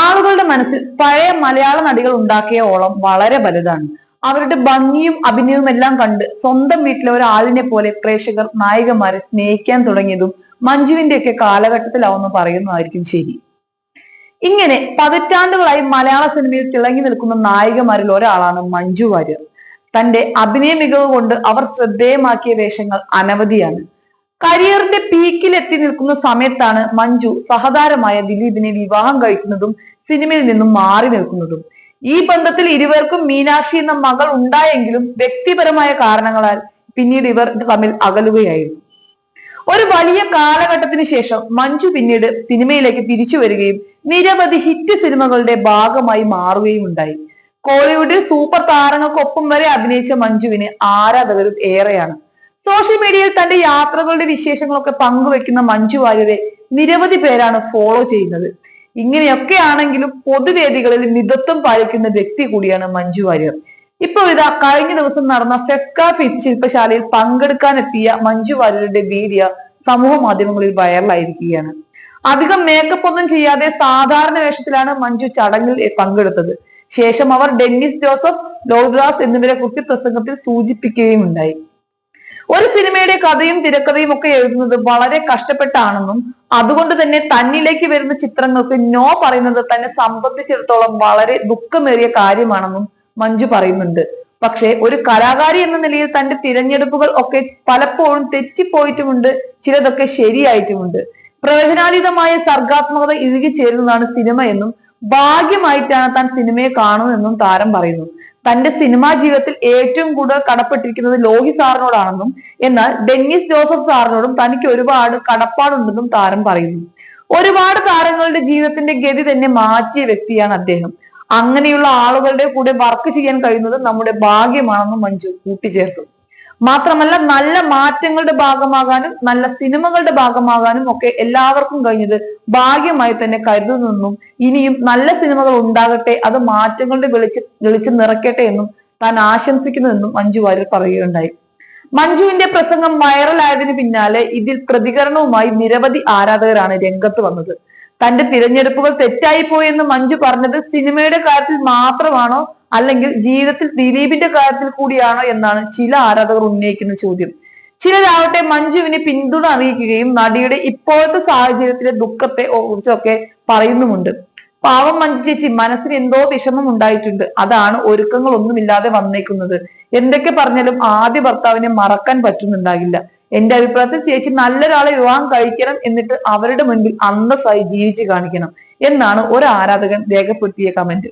ആളുകളുടെ മനസ്സിൽ പഴയ മലയാള നടികൾ ഉണ്ടാക്കിയ ഓളം വളരെ വലുതാണ്. അവരുടെ ഭംഗിയും അഭിനയവും എല്ലാം കണ്ട് സ്വന്തം വീട്ടിലെ ഒരാളിനെ പോലെ പ്രേക്ഷകർ നായികമാരെ സ്നേഹിക്കാൻ തുടങ്ങിയതും മഞ്ജുവിന്റെ ഒക്കെ കാലഘട്ടത്തിലാവുമെന്ന് പറയുന്നതായിരിക്കും ശരി. ഇങ്ങനെ പതിറ്റാണ്ടുകളായി മലയാള സിനിമയിൽ തിളങ്ങി നിൽക്കുന്ന നായികമാരിൽ ഒരാളാണ് മഞ്ജു വാര്യർ. തന്റെ അഭിനയ മികവ് കൊണ്ട് അവർ ശ്രദ്ധേയമാക്കിയ വേഷങ്ങൾ അനവധിയാണ്. കരിയറിന്റെ പീക്കിൽ എത്തി നിൽക്കുന്ന സമയത്താണ് മഞ്ജു സഹതാരമായ ദിലീപിനെ വിവാഹം കഴിക്കുന്നതും സിനിമയിൽ നിന്നും മാറി നിൽക്കുന്നതും. ഈ ബന്ധത്തിൽ ഇരുവർക്കും മീനാക്ഷി എന്ന മകൾ ഉണ്ടായെങ്കിലും വ്യക്തിപരമായ കാരണങ്ങളാൽ പിന്നീട് ഇവർ തമ്മിൽ അകലുകയായിരുന്നു. ഒരു വലിയ കാലഘട്ടത്തിന് ശേഷം മഞ്ജു പിന്നീട് സിനിമയിലേക്ക് തിരിച്ചു വരികയും നിരവധി ഹിറ്റ് സിനിമകളുടെ ഭാഗമായി മാറുകയും ഉണ്ടായി. കോളിവുഡിൽ സൂപ്പർ താരങ്ങൾക്കൊപ്പം വരെ അഭിനയിച്ച മഞ്ജുവിന് ആരാധകരും ഏറെയാണ്. സോഷ്യൽ മീഡിയയിൽ തന്റെ യാത്രകളുടെ വിശേഷങ്ങളൊക്കെ പങ്കുവെക്കുന്ന മഞ്ജു വാര്യരെ നിരവധി പേരാണ് ഫോളോ ചെയ്യുന്നത്. ഇങ്ങനെയൊക്കെ ആണെങ്കിലും പൊതുവേദികളിൽ മിതത്വം പാലിക്കുന്ന വ്യക്തി കൂടിയാണ് മഞ്ജു വാര്യർ. ഇപ്പോൾ ഇതാ കഴിഞ്ഞ ദിവസം നടന്ന ഫെക്ക ഫിറ്റ് ശില്പശാലയിൽ പങ്കെടുക്കാനെത്തിയ മഞ്ജു വാര്യരുടെ വീഡിയോ സമൂഹ മാധ്യമങ്ങളിൽ വൈറലായിരിക്കുകയാണ്. അധികം മേക്കപ്പ് ഒന്നും ചെയ്യാതെ സാധാരണ വേഷത്തിലാണ് മഞ്ജു ചടങ്ങിൽ പങ്കെടുത്തത്. ശേഷം അവർ ഡെന്നിസ് ജോസഫ് ലോക്ദാസ് എന്നിവരെ കുറിച്ച് പ്രസംഗത്തിൽ സൂചിപ്പിക്കുകയും ഉണ്ടായി ഒരു സിനിമയുടെ കഥയും തിരക്കഥയും ഒക്കെ എഴുതുന്നത് വളരെ കഷ്ടപ്പെട്ടാണെന്നും അതുകൊണ്ട് തന്നെ തന്നിലേക്ക് വരുന്ന ചിത്രങ്ങൾക്ക് നോ പറയുന്നത് തന്നെ സംബന്ധിച്ചിടത്തോളം വളരെ ദുഃഖമേറിയ കാര്യമാണെന്നും മഞ്ജു പറയുന്നുണ്ട്. പക്ഷേ ഒരു കലാകാരി എന്ന നിലയിൽ തന്റെ തിരഞ്ഞെടുപ്പുകൾ ഒക്കെ പലപ്പോഴും തെറ്റിപ്പോയിട്ടുമുണ്ട് ചിലതൊക്കെ ശരിയായിട്ടുമുണ്ട്. പ്രവചനാതീതമായ സർഗാത്മകത ഇഴുകി ചേരുന്നതാണ് സിനിമ എന്നും ഭാഗ്യമായിട്ടാണ് താൻ സിനിമയെ കാണുന്നതെന്നും താരം പറയുന്നു. തന്റെ സിനിമാ ജീവിതത്തിൽ ഏറ്റവും കൂടുതൽ കടപ്പെട്ടിരിക്കുന്നത് ലോഹി സാറിനോടാണെന്നും എന്നാൽ ഡെന്നിസ് ജോസഫ് സാറിനോടും തനിക്ക് ഒരുപാട് കടപ്പാടുണ്ടെന്നും താരം പറയുന്നു. ഒരുപാട് താരങ്ങളുടെ ജീവിതത്തിന്റെ ഗതി തന്നെ മാറ്റിയ വ്യക്തിയാണ് അദ്ദേഹം. അങ്ങനെയുള്ള ആളുകളുടെ കൂടെ വർക്ക് ചെയ്യാൻ കഴിയുന്നത് നമ്മുടെ ഭാഗ്യമാണെന്നും മഞ്ജു കൂട്ടിച്ചേർത്തു. മാത്രമല്ല നല്ല മാറ്റങ്ങളുടെ ഭാഗമാകാനും നല്ല സിനിമകളുടെ ഭാഗമാകാനും ഒക്കെ എല്ലാവർക്കും കഴിഞ്ഞത് ഭാഗ്യമായി തന്നെ കരുതുന്നെന്നും ഇനിയും നല്ല സിനിമകൾ ഉണ്ടാകട്ടെ അത് മാറ്റങ്ങളുടെ വെളിച്ച വെളിച്ചം നിറയ്ക്കട്ടെ എന്നും താൻ ആശംസിക്കുന്നുവെന്നും മഞ്ജു വാര്യർ പറയുകയുണ്ടായി. മഞ്ജുവിന്റെ പ്രസംഗം വൈറലായതിന് പിന്നാലെ ഇതിൽ പ്രതികരണവുമായി നിരവധി ആരാധകരാണ് രംഗത്ത് വന്നത്. തന്റെ തിരഞ്ഞെടുപ്പുകൾ തെറ്റായി പോയെന്ന് മഞ്ജു പറഞ്ഞത് സിനിമയുടെ കാര്യത്തിൽ മാത്രമാണോ അല്ലെങ്കിൽ ജീവിതത്തിൽ ദിലീപിന്റെ കാര്യത്തിൽ കൂടിയാണോ എന്നാണ് ചില ആരാധകർ ഉന്നയിക്കുന്ന ചോദ്യം. ചിലരാവട്ടെ മഞ്ജുവിന് പിന്തുണ അറിയിക്കുകയും നടിയുടെ ഇപ്പോഴത്തെ സാഹചര്യത്തിലെ ദുഃഖത്തെ കുറിച്ചൊക്കെ പറയുന്നുമുണ്ട്. പാവം മഞ്ജു ചേച്ചി മനസ്സിന് എന്തോ വിഷമം ഉണ്ടായിട്ടുണ്ട്. അതാണ് ഒരുക്കങ്ങൾ ഒന്നുമില്ലാതെ വന്നേക്കുന്നത്. എന്തൊക്കെ പറഞ്ഞാലും ആദ്യ ഭർത്താവിനെ മറക്കാൻ പറ്റുന്നുണ്ടാകില്ല. എന്റെ അഭിപ്രായത്തിൽ ചേച്ചി നല്ലൊരാളെ വിവാഹം കഴിക്കണം എന്നിട്ട് അവരുടെ മുൻപിൽ അന്തസ്സായി ജീവിച്ച് കാണിക്കണം എന്നാണ് ഒരു ആരാധകൻ രേഖപ്പെടുത്തിയ കമന്റ്.